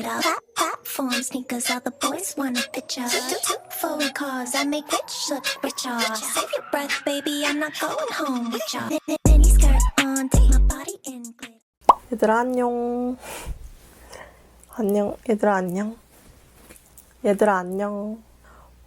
it up. Plat- Platform sneakers, all the boys wanna picture. Two foreign cars, I make rich look richer. Save your breath, baby, I'm not going home with ya. Mini skirt on, take my body in glitter. 얘들아 안녕. 안녕. 얘들아 안녕. 얘들아 안녕.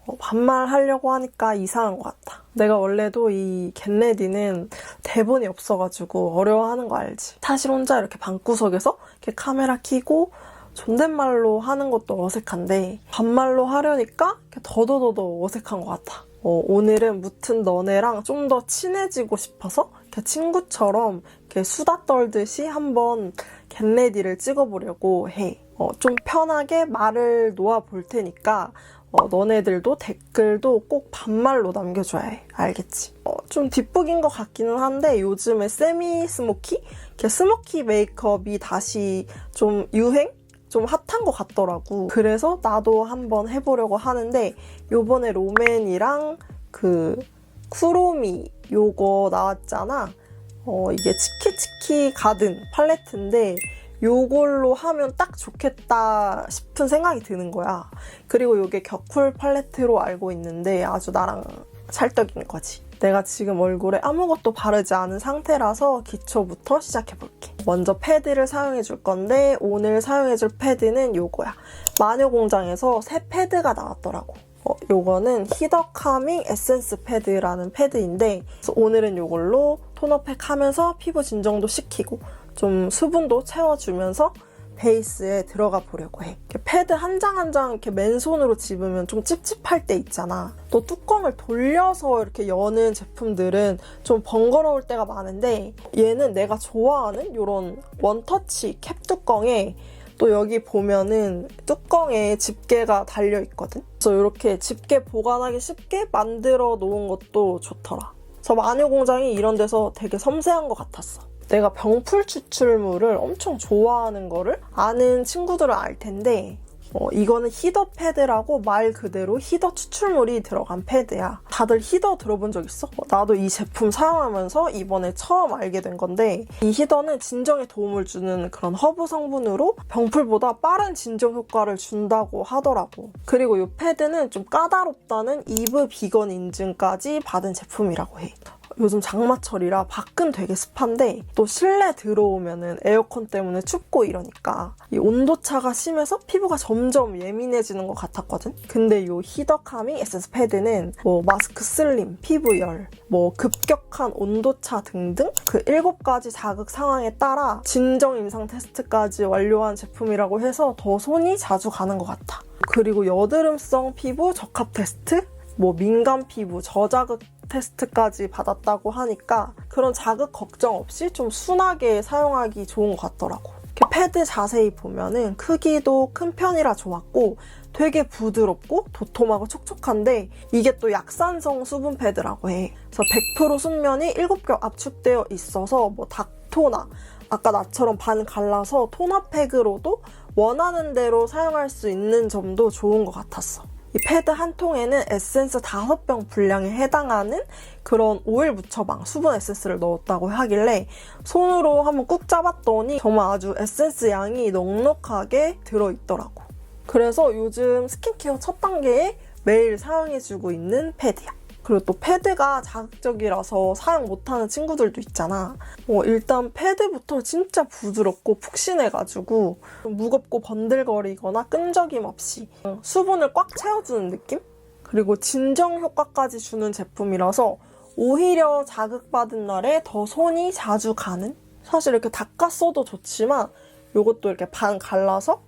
어, 반말 하려고 하니까 이상한 것 같아. 내가 원래도 이 겟레디는 대본이 없어가지고 어려워하는 거 알지? 사실 혼자 이렇게 방구석에서 이렇게 카메라 켜고 존댓말로 하는 것도 어색한데 반말로 하려니까 더더더더 어색한 것 같아. 어, 오늘은 무튼 너네랑 좀 더 친해지고 싶어서 친구처럼 수다 떨듯이 한번 겟레디를 찍어보려고 해. 어, 좀 편하게 말을 놓아볼 테니까 어, 너네들도 댓글도 꼭 반말로 남겨줘야 해. 알겠지? 어, 좀 뒷북인 것 같기는 한데 요즘에 세미 스모키? 스모키 메이크업이 다시 좀 유행? 좀 핫한 것 같더라고. 그래서 나도 한번 해보려고 하는데 요번에 롬앤이랑 그 쿠로미 요거 나왔잖아. 어, 이게 치키치키 가든 팔레트인데 요걸로 하면 딱 좋겠다 싶은 생각이 드는 거야. 그리고 요게 격쿨 팔레트로 알고 있는데 아주 나랑 찰떡인 거지. 내가 지금 얼굴에 아무것도 바르지 않은 상태라서 기초부터 시작해볼게. 먼저 패드를 사용해 줄 건데 오늘 사용해 줄 패드는 요거야. 마녀공장에서 새 패드가 나왔더라고. 어, 요거는 히더 카밍 에센스 패드라는 패드인데 그래서 오늘은 요걸로 토너팩 하면서 피부 진정도 시키고 좀 수분도 채워주면서 베이스에 들어가 보려고 해. 패드 한 장 한 장 이렇게 맨손으로 집으면 좀 찝찝할 때 있잖아. 또 뚜껑을 돌려서 이렇게 여는 제품들은 좀 번거로울 때가 많은데 얘는 내가 좋아하는 이런 원터치 캡 뚜껑에 또 여기 보면은 뚜껑에 집게가 달려 있거든. 그래서 이렇게 집게 보관하기 쉽게 만들어 놓은 것도 좋더라. 그래서 마녀 공장이 이런 데서 되게 섬세한 것 같았어. 내가 병풀 추출물을 엄청 좋아하는 거를 아는 친구들은 알 텐데 어, 이거는 히더 패드라고 말 그대로 히더 추출물이 들어간 패드야. 다들 히더 들어본 적 있어? 어, 나도 이 제품 사용하면서 이번에 처음 알게 된 건데 이 히더는 진정에 도움을 주는 그런 허브 성분으로 병풀보다 빠른 진정 효과를 준다고 하더라고. 그리고 이 패드는 좀 까다롭다는 이브 비건 인증까지 받은 제품이라고 해. 요즘 장마철이라 밖은 되게 습한데 또 실내 들어오면은 에어컨 때문에 춥고 이러니까 이 온도차가 심해서 피부가 점점 예민해지는 것 같았거든. 근데 이 히더 카밍 에센스 패드는 뭐 마스크 슬림, 피부열, 뭐 급격한 온도차 등등 그 일곱 가지 자극 상황에 따라 진정 임상 테스트까지 완료한 제품이라고 해서 더 손이 자주 가는 것 같아. 그리고 여드름성 피부 적합 테스트, 뭐 민감 피부 저자극 테스트까지 받았다고 하니까 그런 자극 걱정 없이 좀 순하게 사용하기 좋은 것 같더라고. 이렇게 패드 자세히 보면은 크기도 큰 편이라 좋았고 되게 부드럽고 도톰하고 촉촉한데 이게 또 약산성 수분 패드라고 해. 그래서 100% 순면이 7겹 압축되어 있어서 뭐 닥토나 아까 나처럼 반 갈라서 토너팩으로도 원하는 대로 사용할 수 있는 점도 좋은 것 같았어. 이 패드 한 통에는 에센스 5병 분량에 해당하는 그런 오일 묻혀방 수분 에센스를 넣었다고 하길래 손으로 한번 꾹 잡았더니 정말 아주 에센스 양이 넉넉하게 들어있더라고. 그래서 요즘 스킨케어 첫 단계에 매일 사용해주고 있는 패드야. 그리고 또 패드가 자극적이라서 사용 못하는 친구들도 있잖아. 어, 일단 패드부터 진짜 부드럽고 푹신해가지고 좀 무겁고 번들거리거나 끈적임 없이 수분을 꽉 채워주는 느낌? 그리고 진정 효과까지 주는 제품이라서 오히려 자극받은 날에 더 손이 자주 가는? 사실 이렇게 닦았어도 좋지만 이것도 이렇게 반 갈라서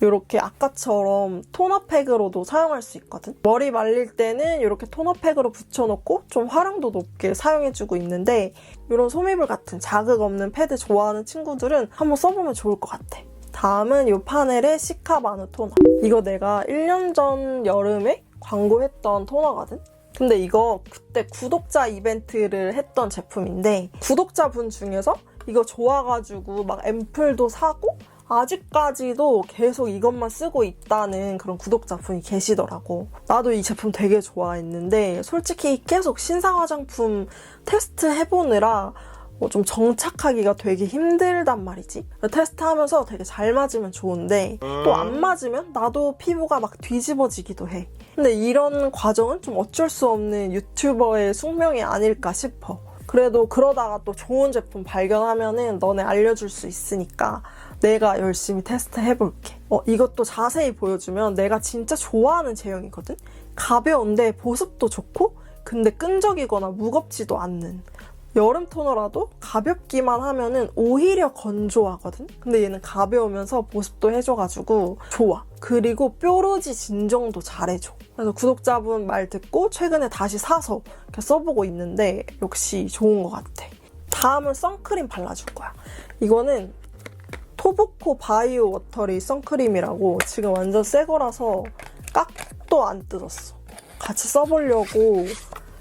이렇게 아까처럼 토너팩으로도 사용할 수 있거든. 머리 말릴 때는 이렇게 토너팩으로 붙여놓고 좀 활용도 높게 사용해주고 있는데 이런 소미불 같은 자극 없는 패드 좋아하는 친구들은 한번 써보면 좋을 것 같아. 다음은 이 파넬의 시카 마누 토너. 이거 내가 1년 전 여름에 광고했던 토너거든. 근데 이거 그때 구독자 이벤트를 했던 제품인데 구독자분 중에서 이거 좋아가지고 막 앰플도 사고 아직까지도 계속 이것만 쓰고 있다는 그런 구독자분이 계시더라고. 나도 이 제품 되게 좋아했는데 솔직히 계속 신상 화장품 테스트 해보느라 어, 좀 정착하기가 되게 힘들단 말이지. 테스트하면서 되게 잘 맞으면 좋은데 또 안 맞으면 나도 피부가 막 뒤집어지기도 해. 근데 이런 과정은 좀 어쩔 수 없는 유튜버의 숙명이 아닐까 싶어. 그래도 그러다가 또 좋은 제품 발견하면은 너네 알려줄 수 있으니까 내가 열심히 테스트 해볼게. 어, 이것도 자세히 보여주면 내가 진짜 좋아하는 제형이거든? 가벼운데 보습도 좋고, 근데 끈적이거나 무겁지도 않는. 여름 토너라도 가볍기만 하면은 오히려 건조하거든? 근데 얘는 가벼우면서 보습도 해줘가지고 좋아. 그리고 뾰루지 진정도 잘해줘. 그래서 구독자분 말 듣고 최근에 다시 사서 이렇게 써보고 있는데 역시 좋은 것 같아. 다음은 선크림 발라줄 거야. 이거는 토브코 바이오 워터리 선크림이라고 지금 완전 새 거라서 깍도 안 뜯었어. 같이 써보려고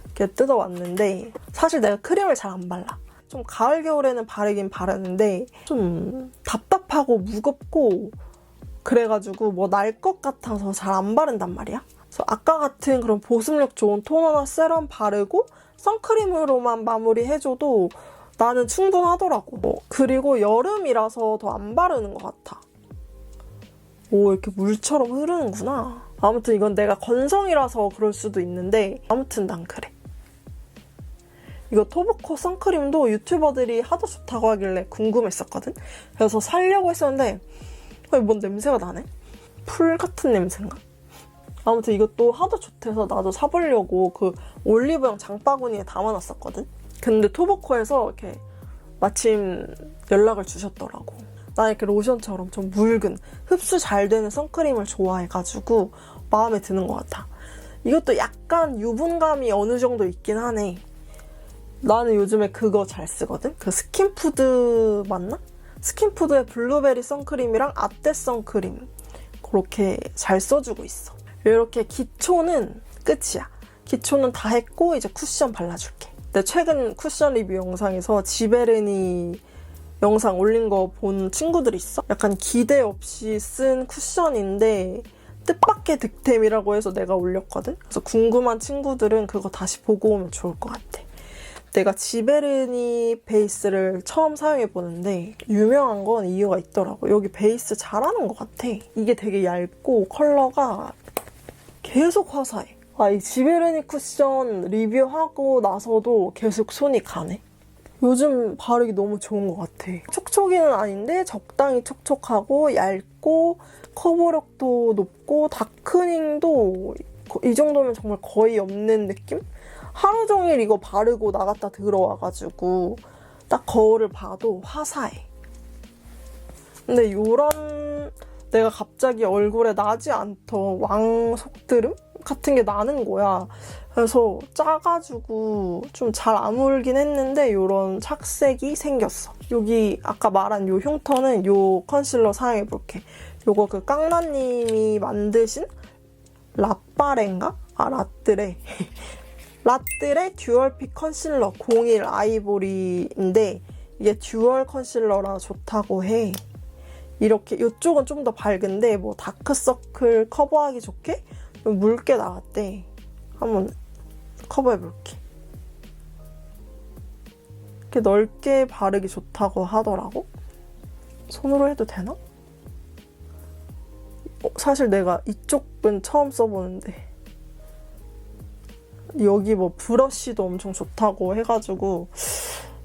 이렇게 뜯어왔는데 사실 내가 크림을 잘 안 발라. 좀 가을 겨울에는 바르긴 바르는데 좀 답답하고 무겁고 그래가지고 뭐 날 것 같아서 잘 안 바른단 말이야. 그래서 아까 같은 그런 보습력 좋은 토너나 세럼 바르고 선크림으로만 마무리해줘도 나는 충분하더라고. 뭐, 그리고 여름이라서 더 안 바르는 것 같아. 오, 이렇게 물처럼 흐르는구나. 아무튼 이건 내가 건성이라서 그럴 수도 있는데, 아무튼 난 그래. 이거 토브코 선크림도 유튜버들이 하도 좋다고 하길래 궁금했었거든? 그래서 살려고 했었는데, 어, 뭔 냄새가 나네? 풀 같은 냄새인가? 아무튼 이것도 하도 좋대서 나도 사보려고 그 올리브영 장바구니에 담아놨었거든? 근데 토보코에서 이렇게 마침 연락을 주셨더라고. 나 이렇게 로션처럼 좀 묽은 흡수 잘 되는 선크림을 좋아해가지고 마음에 드는 것 같아. 이것도 약간 유분감이 어느 정도 있긴 하네. 나는 요즘에 그거 잘 쓰거든? 그 스킨푸드 맞나? 스킨푸드의 블루베리 선크림이랑 아떼 선크림 그렇게 잘 써주고 있어. 이렇게 기초는 끝이야. 기초는 다 했고 이제 쿠션 발라줄게. 내 최근 쿠션 리뷰 영상에서 지베르니 영상 올린 거 본 친구들 있어? 약간 기대 없이 쓴 쿠션인데 뜻밖의 득템이라고 해서 내가 올렸거든? 그래서 궁금한 친구들은 그거 다시 보고 오면 좋을 것 같아. 내가 지베르니 베이스를 처음 사용해 보는데 유명한 건 이유가 있더라고. 여기 베이스 잘하는 것 같아. 이게 되게 얇고 컬러가 계속 화사해. 아, 이 지베르니 쿠션 리뷰하고 나서도 계속 손이 가네. 요즘 바르기 너무 좋은 것 같아. 촉촉이는 아닌데 적당히 촉촉하고 얇고 커버력도 높고 다크닝도 이 정도면 정말 거의 없는 느낌? 하루 종일 이거 바르고 나갔다 들어와가지고 딱 거울을 봐도 화사해. 근데 요런 내가 갑자기 얼굴에 나지 않던 왕 속드름 같은 게 나는 거야. 그래서 짜가지고 좀 잘 아물긴 했는데 요런 착색이 생겼어. 여기 아까 말한 요 흉터는 요 컨실러 사용해볼게. 요거 그 깡나님이 만드신 라빠레인가? 아 라뜨레. 라뜰의 듀얼픽 컨실러 01 아이보리인데 이게 듀얼 컨실러라 좋다고 해. 이렇게 이쪽은 좀 더 밝은데 뭐 다크서클 커버하기 좋게 좀 묽게 나왔대. 한번 커버해볼게. 이렇게 넓게 바르기 좋다고 하더라고. 손으로 해도 되나? 어, 사실 내가 이쪽은 처음 써보는데 여기 뭐 브러쉬도 엄청 좋다고 해가지고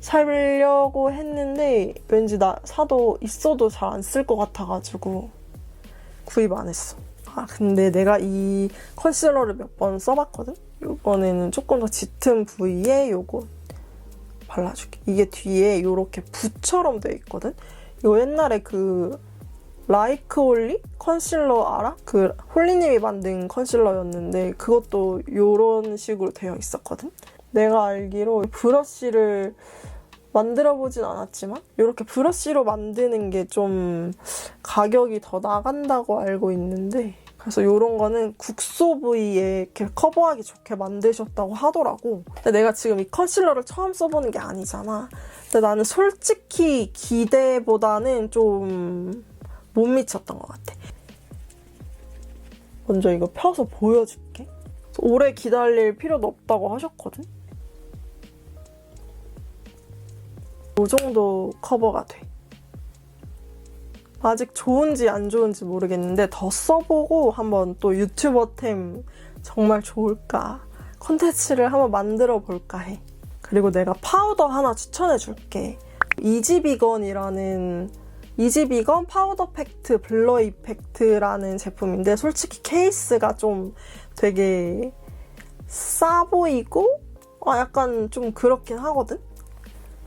살려고 했는데 왠지 나 사도 있어도 잘 안 쓸 것 같아가지고 구입 안 했어. 아 근데 내가 이 컨실러를 몇 번 써봤거든? 이번에는 조금 더 짙은 부위에 요거 발라줄게. 이게 뒤에 이렇게 붓처럼 돼 있거든? 이거 옛날에 그 라이크 홀리 컨실러 알아? 그 홀리님이 만든 컨실러였는데 그것도 이런 식으로 되어 있었거든? 내가 알기로 브러쉬를 만들어 보진 않았지만 이렇게 브러쉬로 만드는 게 좀 가격이 더 나간다고 알고 있는데 그래서 이런 거는 국소 부위에 이렇게 커버하기 좋게 만드셨다고 하더라고. 근데 내가 지금 이 컨실러를 처음 써보는 게 아니잖아. 근데 나는 솔직히 기대보다는 좀 못 미쳤던 것 같아. 먼저 이거 펴서 보여줄게. 오래 기다릴 필요도 없다고 하셨거든? 이 정도 커버가 돼. 아직 좋은지 안 좋은지 모르겠는데 더 써보고 한번 또 유튜버템 정말 좋을까 컨텐츠를 한번 만들어 볼까 해. 그리고 내가 파우더 하나 추천해 줄게. 이지비건이라는 이지비건 파우더 팩트 블러 이펙트라는 제품인데 솔직히 케이스가 좀 되게 싸 보이고 아, 약간 좀 그렇긴 하거든?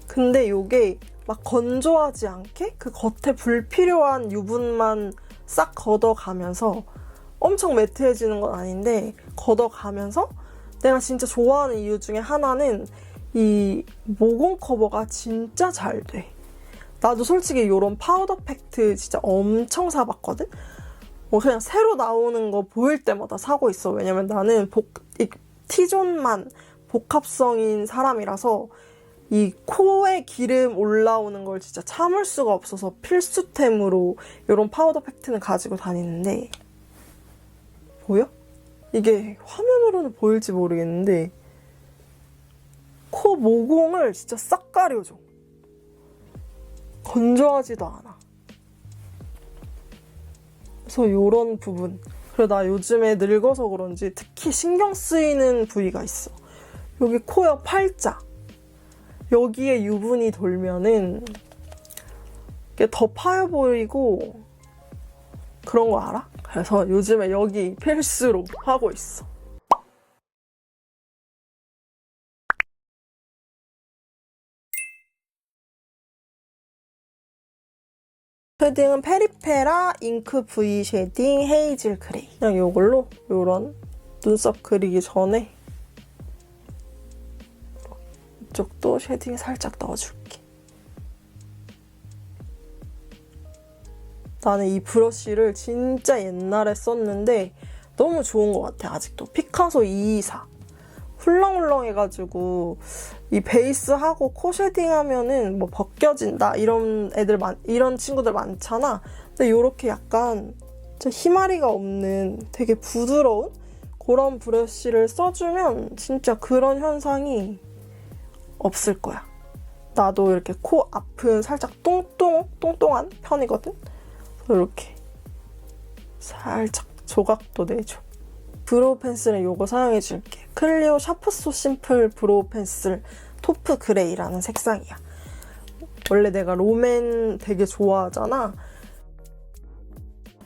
근데 이게 막 건조하지 않게 그 겉에 불필요한 유분만 싹 걷어가면서 엄청 매트해지는 건 아닌데 걷어가면서 내가 진짜 좋아하는 이유 중에 하나는 이 모공 커버가 진짜 잘 돼. 나도 솔직히 이런 파우더 팩트 진짜 엄청 사봤거든? 뭐 그냥 새로 나오는 거 보일 때마다 사고 있어. 왜냐면 나는 복, 이 T존만 복합성인 사람이라서 이 코에 기름 올라오는 걸 진짜 참을 수가 없어서 필수템으로 이런 파우더 팩트는 가지고 다니는데 보여? 이게 화면으로는 보일지 모르겠는데 코 모공을 진짜 싹 가려줘. 건조하지도 않아. 그래서 이런 부분. 그리고 나 요즘에 늙어서 그런지 특히 신경 쓰이는 부위가 있어. 여기 코옆 팔자. 여기에 유분이 돌면은 이게 더 파여 보이고 그런 거 알아? 그래서 요즘에 여기 필수로 하고 있어. 쉐딩은 페리페라 잉크 V 쉐딩 헤이즐 그레이. 그냥 이걸로 이런 눈썹 그리기 전에 이쪽도 쉐딩 살짝 넣어줄게. 나는 이 브러쉬를 진짜 옛날에 썼는데 너무 좋은 것 같아 아직도. 피카소 224. 훌렁훌렁해가지고 이 베이스하고 코 쉐딩하면은 뭐 벗겨진다 이런 애들 많 이런 친구들 많잖아. 근데 이렇게 약간 희마리가 없는 되게 부드러운 그런 브러쉬를 써주면 진짜 그런 현상이 없을 거야. 나도 이렇게 코 앞은 살짝 똥똥 똥똥한 편이거든. 이렇게 살짝 조각도 내줘. 브로우 펜슬은 이거 사용해 줄게. 클리오 샤프소 심플 브로우 펜슬 토프 그레이라는 색상이야. 원래 내가 롬앤 되게 좋아하잖아.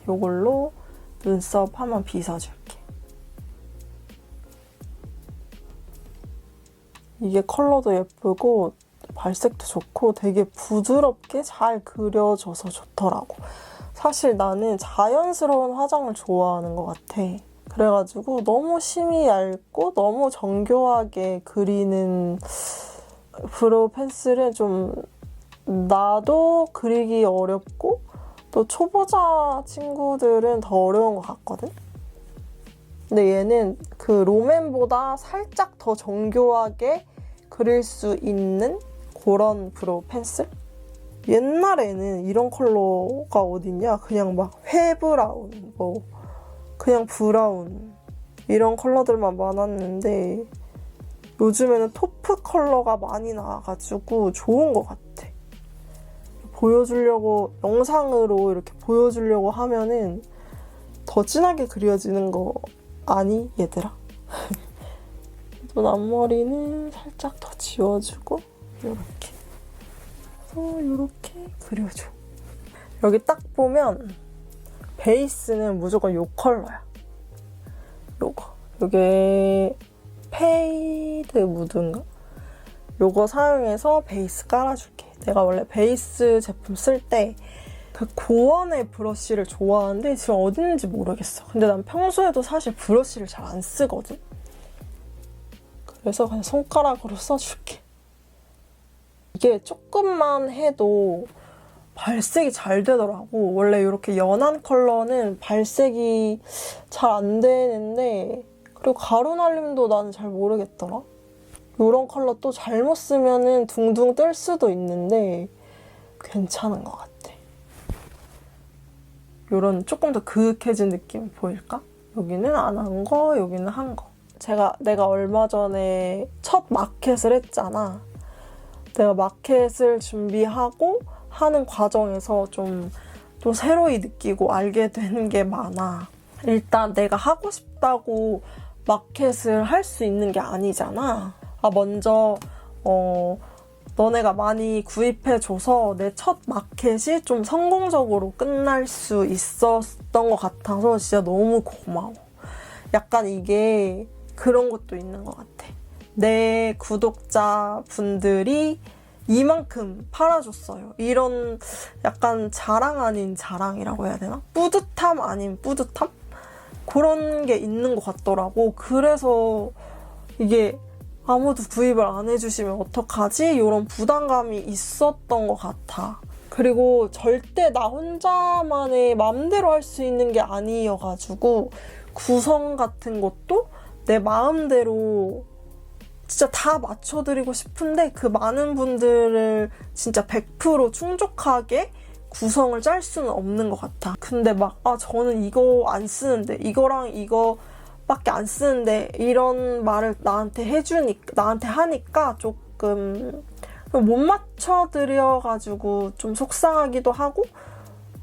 이걸로 눈썹 한번 빗어줄게. 이게 컬러도 예쁘고 발색도 좋고 되게 부드럽게 잘 그려져서 좋더라고. 사실 나는 자연스러운 화장을 좋아하는 것 같아. 그래가지고 너무 심이 얇고 너무 정교하게 그리는 브로우 펜슬은 좀 나도 그리기 어렵고 또 초보자 친구들은 더 어려운 것 같거든? 근데 얘는 그 롬앤보다 살짝 더 정교하게 그릴 수 있는 그런 브로우 펜슬? 옛날에는 이런 컬러가 어딨냐? 그냥 막 회브라운, 뭐, 그냥 브라운, 이런 컬러들만 많았는데, 요즘에는 토프 컬러가 많이 나와가지고 좋은 것 같아. 보여주려고, 영상으로 이렇게 보여주려고 하면은 더 진하게 그려지는 거 아니, 얘들아? 눈 앞머리는 살짝 더 지워주고, 이렇게. 그래서 이렇게 그려줘. 여기 딱 보면 베이스는 무조건 이 컬러야. 요거. 요게 페이드 무드인가? 요거 사용해서 베이스 깔아줄게. 내가 원래 베이스 제품 쓸때 그 고원의 브러쉬를 좋아하는데 지금 있는지 모르겠어. 근데 난 평소에도 사실 브러쉬를 잘 안 쓰거든? 그래서 그냥 손가락으로 써줄게. 이게 조금만 해도 발색이 잘 되더라고. 원래 이렇게 연한 컬러는 발색이 잘 안 되는데 그리고 가루 날림도 나는 잘 모르겠더라. 이런 컬러 또 잘못 쓰면은 둥둥 뜰 수도 있는데 괜찮은 것 같아. 이런 조금 더 그윽해진 느낌 보일까? 여기는 안 한 거, 여기는 한 거. 제가 내가 얼마 전에 첫 마켓을 했잖아. 내가 마켓을 준비하고 하는 과정에서 좀 또 새로이 느끼고 알게 되는 게 많아. 일단 내가 하고 싶다고 마켓을 할 수 있는 게 아니잖아. 아, 먼저, 어, 너네가 많이 구입해줘서 내 첫 마켓이 좀 성공적으로 끝날 수 있었던 것 같아서 진짜 너무 고마워. 약간 이게 그런 것도 있는 것 같아. 내 구독자 분들이 이만큼 팔아줬어요. 이런 약간 자랑 아닌 자랑이라고 해야 되나? 뿌듯함 아닌 뿌듯함? 그런 게 있는 것 같더라고. 그래서 이게 아무도 구입을 안 해주시면 어떡하지? 이런 부담감이 있었던 것 같아. 그리고 절대 나 혼자만의 맘대로 할 수 있는 게 아니어가지고 구성 같은 것도 내 마음대로 진짜 다 맞춰드리고 싶은데 그 많은 분들을 진짜 100% 충족하게 구성을 짤 수는 없는 것 같아. 근데 막, 아, 저는 이거 안 쓰는데, 이거랑 이거 밖에 안 쓰는데, 이런 말을 나한테 해주니까, 나한테 하니까 조금 못 맞춰드려가지고 좀 속상하기도 하고,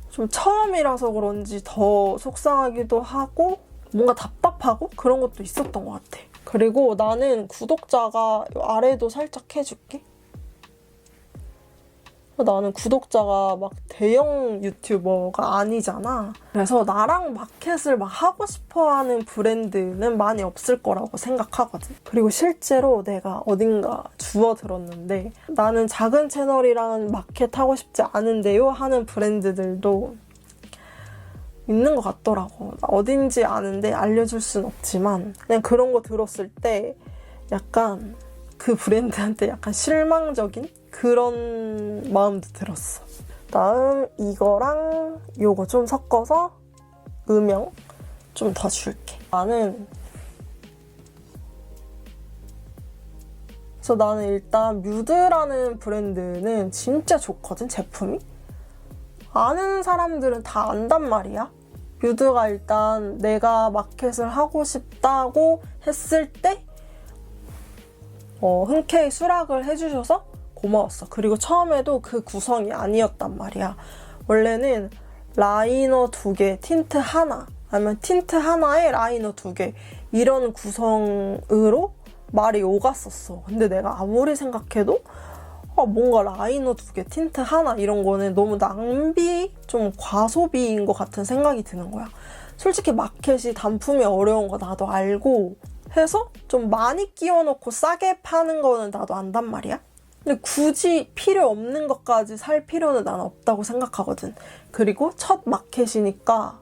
좀 처음이라서 그런지 더 속상하기도 하고, 뭔가 답답하고 그런 것도 있었던 것 같아. 그리고 나는 구독자가 요 아래도 살짝 해줄게. 나는 구독자가 막 대형 유튜버가 아니잖아. 그래서 나랑 마켓을 막 하고 싶어 하는 브랜드는 많이 없을 거라고 생각하거든. 그리고 실제로 내가 어딘가 주워 들었는데 나는 작은 채널이랑 마켓 하고 싶지 않은데요 하는 브랜드들도 있는 것 같더라고. 나 어딘지 아는데 알려줄 순 없지만 그냥 그런 거 들었을 때 약간 그 브랜드한테 약간 실망적인 그런 마음도 들었어. 다음 이거랑 요거 좀 섞어서 음영 좀 더 줄게. 나는 그래서 나는 일단 뮤드라는 브랜드는 진짜 좋거든 제품이. 아는 사람들은 다 안단 말이야. 뮤드가 일단 내가 마켓을 하고 싶다고 했을 때 어, 흔쾌히 수락을 해주셔서 고마웠어. 그리고 처음에도 그 구성이 아니었단 말이야. 원래는 라이너 두 개, 틴트 하나, 아니면 틴트 하나에 라이너 두 개, 이런 구성으로 말이 오갔었어. 근데 내가 아무리 생각해도 아, 뭔가 라이너 두 개, 틴트 하나 이런 거는 너무 낭비, 좀 과소비인 것 같은 생각이 드는 거야. 솔직히 마켓이 단품이 어려운 거 나도 알고 해서 좀 많이 끼워놓고 싸게 파는 거는 나도 안단 말이야. 근데 굳이 필요 없는 것까지 살 필요는 난 없다고 생각하거든. 그리고 첫 마켓이니까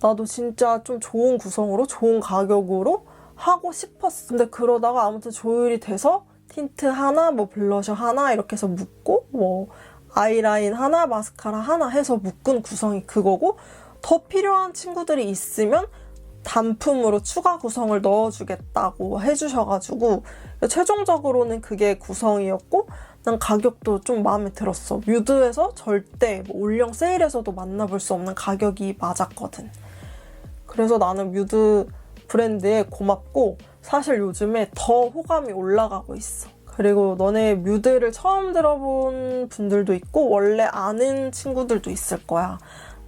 나도 진짜 좀 좋은 구성으로 좋은 가격으로 하고 싶었어. 근데 그러다가 아무튼 조율이 돼서 틴트 하나, 뭐 블러셔 하나 이렇게 해서 묶고 뭐 아이라인 하나, 마스카라 하나 해서 묶은 구성이 그거고 더 필요한 친구들이 있으면 단품으로 추가 구성을 넣어주겠다고 해주셔가지고 최종적으로는 그게 구성이었고 난 가격도 좀 마음에 들었어. 뮤드에서 절대 뭐 올영 세일에서도 만나볼 수 없는 가격이 맞았거든. 그래서 나는 뮤드 브랜드에 고맙고 사실 요즘에 더 호감이 올라가고 있어. 그리고 너네 뮤드를 처음 들어본 분들도 있고 원래 아는 친구들도 있을 거야.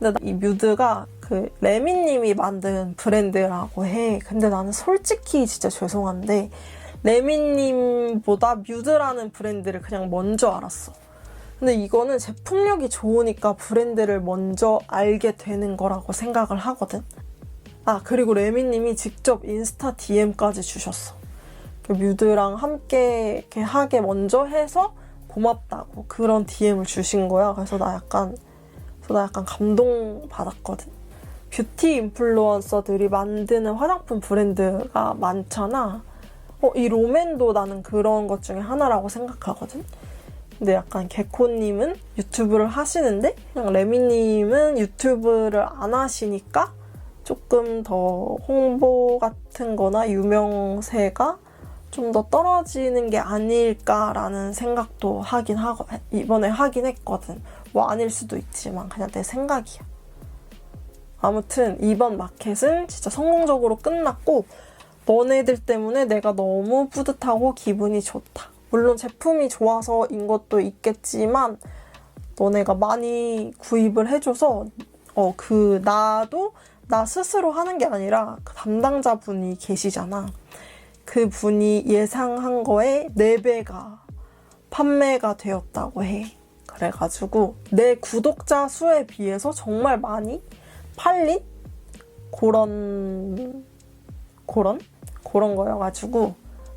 근데 이 뮤드가 그 레미님이 만든 브랜드라고 해. 근데 나는 솔직히 진짜 죄송한데 레미님보다 뮤드라는 브랜드를 그냥 먼저 알았어. 근데 이거는 제품력이 좋으니까 브랜드를 먼저 알게 되는 거라고 생각을 하거든. 아, 그리고 레미님이 직접 인스타 DM까지 주셨어. 그 뮤드랑 함께 이렇게 하게 먼저 해서 고맙다고 그런 DM을 주신 거야. 그래서 나 약간, 나 약간 감동받았거든. 뷰티 인플루언서들이 만드는 화장품 브랜드가 많잖아. 어, 이 롬앤도 나는 그런 것 중에 하나라고 생각하거든. 근데 약간 개코님은 유튜브를 하시는데 그냥 레미님은 유튜브를 안 하시니까 조금 더 홍보 같은 거나 유명세가 좀 더 떨어지는 게 아닐까라는 생각도 하긴 하고 이번에 하긴 했거든. 뭐 아닐 수도 있지만 그냥 내 생각이야. 아무튼 이번 마켓은 진짜 성공적으로 끝났고 너네들 때문에 내가 너무 뿌듯하고 기분이 좋다. 물론 제품이 좋아서인 것도 있겠지만 너네가 많이 구입을 해줘서 어 그 나도 나 스스로 하는 게 아니라 그 담당자분이 계시잖아. 그 분이 예상한 거에 4배가 판매가 되었다고 해. 그래가지고 내 구독자 수에 비해서 정말 많이 팔린 그런 그런 그런 거여가지고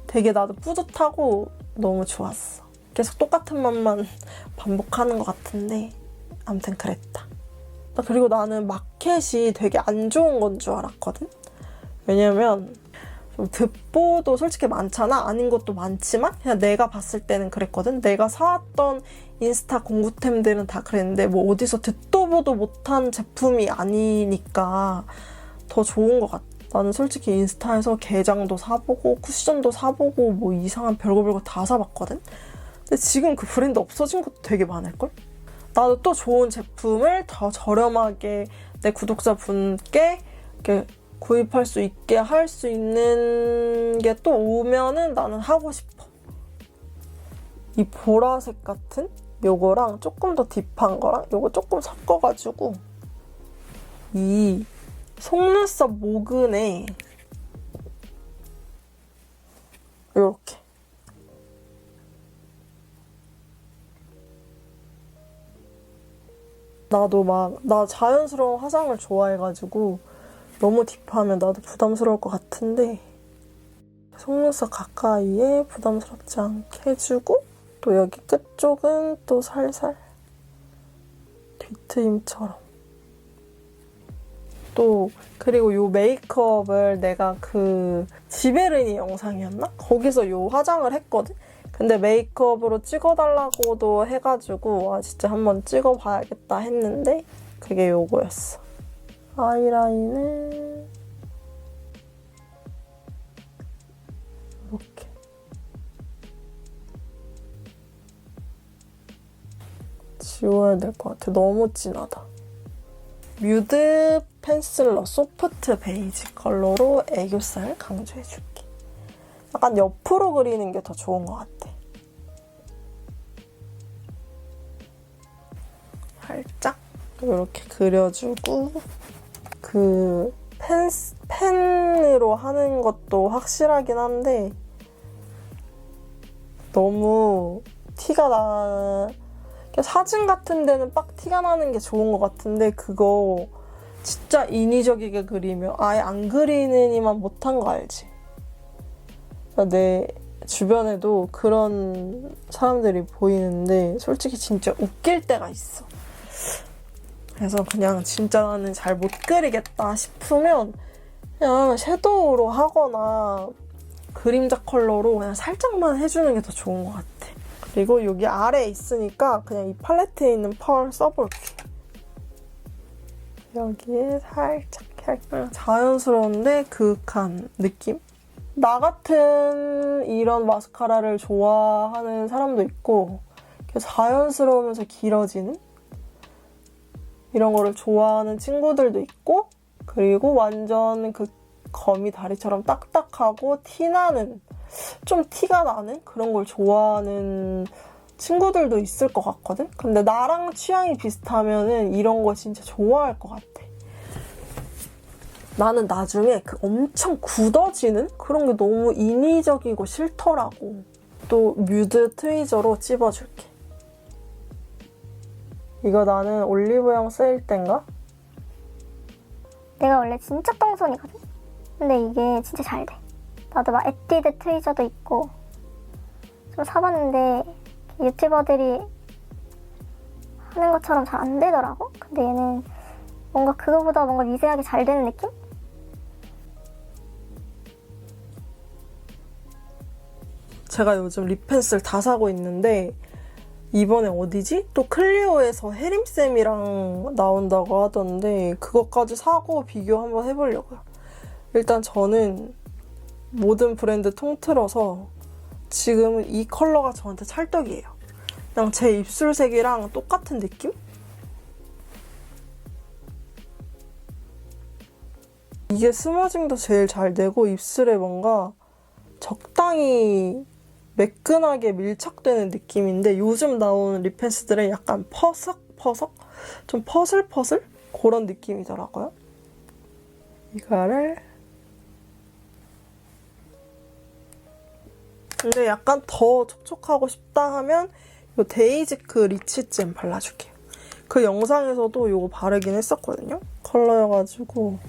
되게 나도 뿌듯하고 너무 좋았어. 계속 똑같은 맛만 반복하는 것 같은데 아무튼 그랬다. 나 그리고 나는 마켓이 되게 안 좋은 건 줄 알았거든. 왜냐면 좀 듣보도 솔직히 많잖아. 아닌 것도 많지만 그냥 내가 봤을 때는 그랬거든. 내가 사왔던 인스타 공구템들은 다 그랬는데 뭐 어디서 듣도 보도 못한 제품이 아니니까 더 좋은 것 같아. 나는 솔직히 인스타에서 게장도 사보고 쿠션도 사보고 뭐 이상한 별거 별거 다 사봤거든. 근데 지금 그 브랜드 없어진 것도 되게 많을걸? 나도 또 좋은 제품을 더 저렴하게 내 구독자분께 이렇게 구입할 수 있게 할 수 있는 게 또 오면은 나는 하고 싶어. 이 보라색 같은 요거랑 조금 더 딥한 거랑 요거 조금 섞어가지고 이 속눈썹 모근에 요렇게 나도 막 나 자연스러운 화장을 좋아해가지고 너무 딥하면 나도 부담스러울 것 같은데 속눈썹 가까이에 부담스럽지 않게 해주고 또 여기 끝 쪽은 또 살살 뒤트임처럼 또 그리고 요 메이크업을 내가 그 지베르니 영상이었나? 거기서 요 화장을 했거든? 근데 메이크업으로 찍어달라고도 해가지고 와 진짜 한번 찍어봐야겠다 했는데 그게 요거였어 아이라인을 이렇게. 지워야 될 것 같아. 너무 진하다. 뮤드 펜슬러 소프트 베이지 컬러로 애교살 강조해줄게. 약간 옆으로 그리는 게 더 좋은 것 같아. 살짝 이렇게 그려주고 그 펜, 펜으로 하는 것도 확실하긴 한데 너무 티가 나 사진 같은 데는 빡 티가 나는 게 좋은 것 같은데 그거 진짜 인위적이게 그리면 아예 안 그리느니만 못한 거 알지? 내 주변에도 그런 사람들이 보이는데 솔직히 진짜 웃길 때가 있어. 그래서 그냥 진짜 나는 잘 못 그리겠다 싶으면 그냥 섀도우로 하거나 그림자 컬러로 그냥 살짝만 해주는 게 더 좋은 것 같아. 그리고 여기 아래에 있으니까 그냥 이 팔레트에 있는 펄 써볼게. 여기에 살짝 그냥 자연스러운데 그윽한 느낌? 나 같은 이런 마스카라를 좋아하는 사람도 있고 자연스러우면서 길어지는 이런 거를 좋아하는 친구들도 있고 그리고 완전 그 거미 다리처럼 딱딱하고 티나는 좀 티가 나는 그런 걸 좋아하는 친구들도 있을 것 같거든? 근데 나랑 취향이 비슷하면은 이런 거 진짜 좋아할 것 같아. 나는 나중에 그 엄청 굳어지는 그런 게 너무 인위적이고 싫더라고. 또 뮤드 트위저로 찝어줄게. 이거 나는 올리브영 쓰일 땐가? 내가 원래 진짜 똥손이거든? 근데 이게 진짜 잘 돼. 나도 막 에뛰드 트위저도 있고 좀 사봤는데 유튜버들이 하는 것처럼 잘 안 되더라고. 근데 얘는 뭔가 그거보다 뭔가 미세하게 잘 되는 느낌? 제가 요즘 립펜슬 다 사고 있는데 이번에 어디지? 또 클리오에서 혜림쌤이랑 나온다고 하던데 그것까지 사고 비교 한번 해보려고요. 일단 저는 모든 브랜드 통틀어서 지금은 이 컬러가 저한테 찰떡이에요. 그냥 제 입술색이랑 똑같은 느낌? 이게 스머징도 제일 잘 되고 입술에 뭔가 적당히 매끈하게 밀착되는 느낌인데 요즘 나오는 립펜슬들은 약간 퍼석퍼석? 좀 퍼슬퍼슬? 그런 느낌이더라고요. 이거를 근데 약간 더 촉촉하고 싶다 하면 이 데이지크 리치잼 발라줄게요. 그 영상에서도 이거 바르긴 했었거든요. 컬러여가지고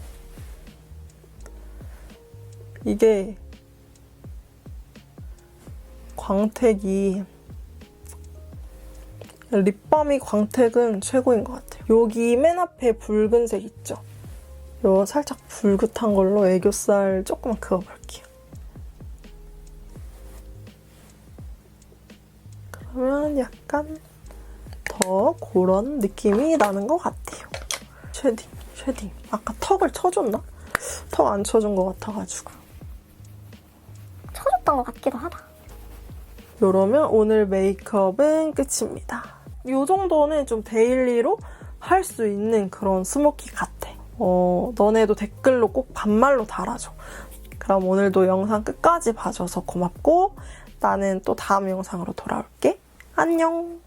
이게 광택이 립밤이 광택은 최고인 것 같아요. 여기 맨 앞에 붉은색 있죠? 요 살짝 붉긋한 걸로 애교살 조금만 그어볼게요. 그러면 약간 더 그런 느낌이 나는 것 같아요. 쉐딩, 쉐딩. 아까 턱을 쳐줬나? 턱 안 쳐준 것 같아가지고. 쳐줬던 것 같기도 하다. 이러면 오늘 메이크업은 끝입니다. 이 정도는 좀 데일리로 할 수 있는 그런 스모키 같아. 어, 너네도 댓글로 꼭 반말로 달아줘. 그럼 오늘도 영상 끝까지 봐줘서 고맙고 나는 또 다음 영상으로 돌아올게. 안녕!